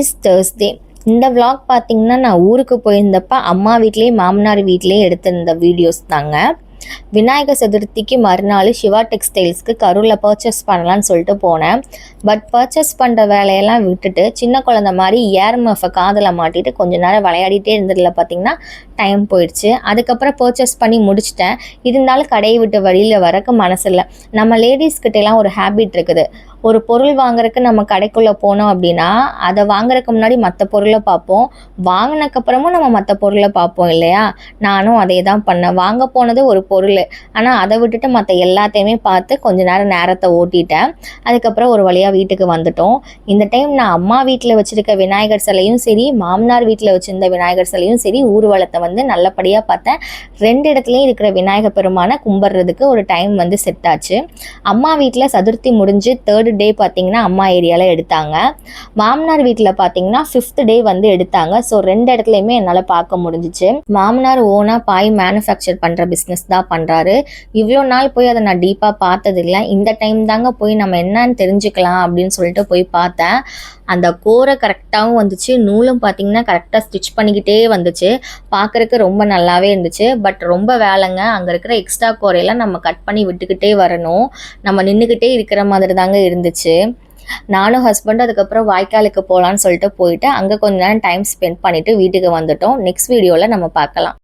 Is Thursday இந்த vlog பார்த்தீங்கன்னா நான் ஊருக்கு போயிருந்தப்ப அம்மா வீட்லேயே மாமனார் வீட்லேயே எடுத்திருந்த வீடியோஸ் தாங்க. விநாயகர் சதுர்த்திக்கு மறுநாள் சிவா டெக்ஸ்டைல்ஸ்க்கு கரூரில் பர்ச்சேஸ் பண்ணலான்னு சொல்லிட்டு போனேன். பட் பர்ச்சேஸ் பண்ணுற வேலையெல்லாம் விட்டுட்டு சின்ன குழந்த மாதிரி ஏர் மஃபை காதில் மாட்டிட்டு கொஞ்ச நேரம் விளையாடிட்டே இருந்ததில் பார்த்தீங்கன்னா டைம் போயிடுச்சு. அதுக்கப்புறம் பர்ச்சேஸ் பண்ணி முடிச்சிட்டேன். இருந்தாலும் கடையை விட்டு வழியில் வரக்கு மனசில்லை நம்ம லேடிஸ்கிட்டலாம் ஒரு ஹேபிட் இருக்குது. ஒரு பொருள் வாங்குறதுக்கு நம்ம கடைக்குள்ளே போனோம் அப்படின்னா அதை வாங்குறதுக்கு முன்னாடி மற்ற பொருளை பார்ப்போம். வாங்கினக்கப்புறமும் நம்ம மற்ற பொருளை பார்ப்போம் இல்லையா? நானும் அதே தான் பண்ணேன். வாங்க போனது ஒரு பொருள். ஆனால் அதை விட்டுட்டு மற்ற எல்லாத்தையுமே பார்த்து கொஞ்ச நேரம் நேரத்தை ஓட்டிட்டேன். அதுக்கப்புறம் ஒரு வழியாக வீட்டுக்கு வந்துட்டோம். இந்த டைம் நான் அம்மா வீட்டில் வச்சுருக்க விநாயகர் சிலையும் சரி மாமனார் வீட்டில் வச்சுருந்த விநாயகர் சிலையும் சரி ஊர்வலத்தை வந்து நல்லபடியாக பார்த்தேன். ரெண்டு இடத்துலையும் இருக்கிற விநாயகர் பெருமானை கும்பிட்றதுக்கு ஒரு டைம் வந்து செட் ஆச்சு. அம்மா வீட்டில் சதுர்த்தி முடிஞ்சு தேர்டு டே பார்த்தீங்கன்னா அம்மா ஏரியாவில் எடுத்தாங்க. மாமனார் வீட்டில் பார்த்தீங்கன்னா ஃபிஃப்த் டே வந்து எடுத்தாங்க. ஸோ ரெண்டு இடத்துலையுமே என்னால் பார்க்க முடிஞ்சிச்சு. மாமனார் ஓனாக பாய் மேனுஃபேக்சர் பண்ணுற பிஸ்னஸ் தான் பண்ணுறாரு இவ்வளோ நாள் போய் அதை நான் டீப்பாக பார்த்ததில்ல. இந்த டைம் தாங்க போய் நம்ம என்னன்னு தெரிஞ்சுக்கலாம் அப்படின்னு சொல்லிட்டு போய் பார்த்தேன். அந்த கோரை கரெக்டாகவும் வந்துச்சு. நூலும் பார்த்திங்கன்னா கரெக்டாக ஸ்டிச் பண்ணிக்கிட்டே வந்துச்சு. பார்க்குறக்கு ரொம்ப நல்லாவே இருந்துச்சு. பட் ரொம்ப வேலைங்க. அங்கே இருக்கிற எக்ஸ்ட்ரா கோரையெல்லாம் நம்ம கட் பண்ணி விட்டுக்கிட்டே வரணும். நம்ம நின்றுக்கிட்டே இருக்கிற மாதிரி தாங்க இருந்துச்சு. நானும் ஹஸ்பண்டும் அதுக்கப்புறம் வாய்க்காலுக்கு போகலான்னு சொல்லிட்டு போயிட்டு அங்கே கொஞ்ச நேரம் டைம் ஸ்பெண்ட் பண்ணிவிட்டு வீட்டுக்கு வந்துட்டோம். நெக்ஸ்ட் வீடியோவில் நம்ம பார்க்கலாம்.